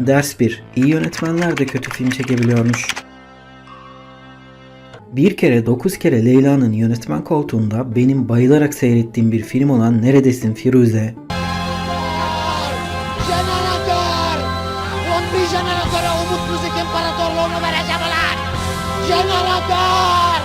Ders 1. İyi yönetmenler de kötü film çekebiliyormuş. Bir kere dokuz kere Leyla'nın yönetmen koltuğunda benim bayılarak seyrettiğim bir film olan Neredesin Firuze, Jeneratör! 11 jeneratöre Umut Müzik İmparatorluğunu vereceğim ulan! Jeneratör!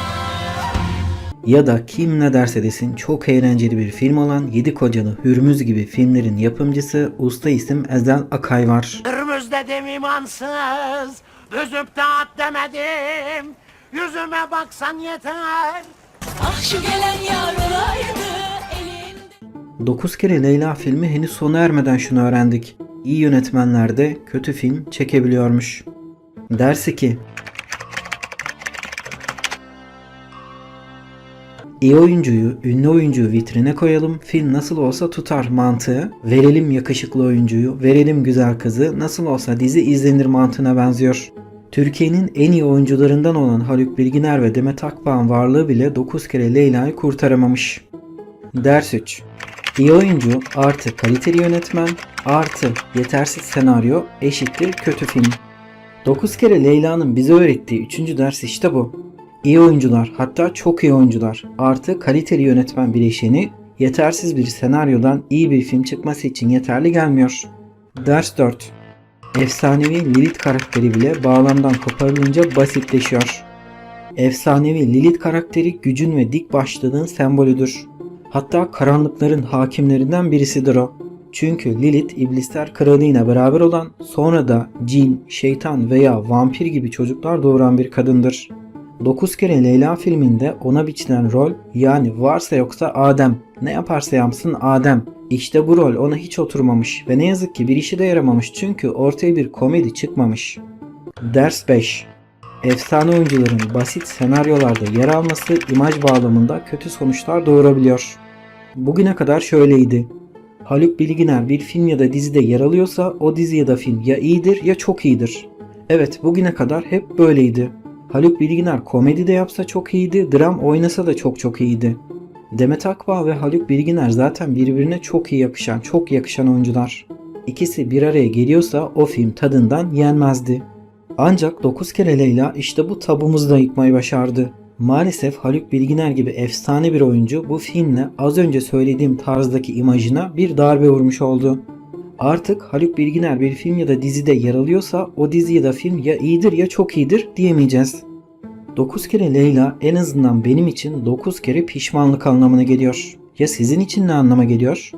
ya da kim ne derse desin çok eğlenceli bir film olan Yedi Kocalı Hürmüz gibi filmlerin yapımcısı usta isim Ezel Akay var. Dedim imansız, büzüp de at demedim. Yüzüme baksan yeter. Ah şu gelen yar olaydı elinde 9 kere Leyla filmi henüz sona ermeden şunu öğrendik. İyi yönetmenler de kötü film çekebiliyormuş. Ders 2 İyi oyuncuyu, ünlü oyuncuyu vitrine koyalım, film nasıl olsa tutar mantığı, verelim yakışıklı oyuncuyu, verelim güzel kızı, nasıl olsa dizi izlenir mantığına benziyor. Türkiye'nin en iyi oyuncularından olan Haluk Bilginer ve Demet Akbağ'ın varlığı bile 9 kere Leyla'yı kurtaramamış. Ders 3 İyi oyuncu artı kaliteli yönetmen artı yetersiz senaryo eşittir kötü film. 9 kere Leyla'nın bize öğrettiği 3. ders işte bu. İyi oyuncular hatta çok iyi oyuncular artı kaliteli yönetmen bileşeni yetersiz bir senaryodan iyi bir film çıkması için yeterli gelmiyor. Ders 4 Efsanevi Lilith karakteri bile bağlamdan koparılınca basitleşiyor. Efsanevi Lilith karakteri gücün ve dik başlılığın sembolüdür. Hatta karanlıkların hakimlerinden birisidir o. Çünkü Lilith iblisler kralıyla beraber olan sonra da cin, şeytan veya vampir gibi çocuklar doğuran bir kadındır. 9 kere Leyla filminde ona biçilen rol yani varsa yoksa Adem. Ne yaparsa yapsın Adem. İşte bu rol ona hiç oturmamış ve ne yazık ki bir işe de yaramamış çünkü ortaya bir komedi çıkmamış. Ders 5 Efsane oyuncuların basit senaryolarda yer alması imaj bağlamında kötü sonuçlar doğurabiliyor. Bugüne kadar şöyleydi. Haluk Bilginer bir film ya da dizide yer alıyorsa o dizi ya da film ya iyidir ya çok iyidir. Evet bugüne kadar hep böyleydi. Haluk Bilginer komedi de yapsa çok iyiydi, dram oynasa da çok çok iyiydi. Demet Akbağ ve Haluk Bilginer zaten birbirine çok iyi yakışan, çok yakışan oyuncular. İkisi bir araya geliyorsa o film tadından yenmezdi. Ancak 9 kere Leyla işte bu tabumuzu da yıkmayı başardı. Maalesef Haluk Bilginer gibi efsane bir oyuncu bu filmle az önce söylediğim tarzdaki imajına bir darbe vurmuş oldu. Artık Haluk Bilginer bir film ya da dizide yer alıyorsa o dizi ya da film ya iyidir ya çok iyidir diyemeyeceğiz. 9 kere Leyla en azından benim için 9 kere pişmanlık anlamına geliyor. Ya sizin için ne anlama geliyor?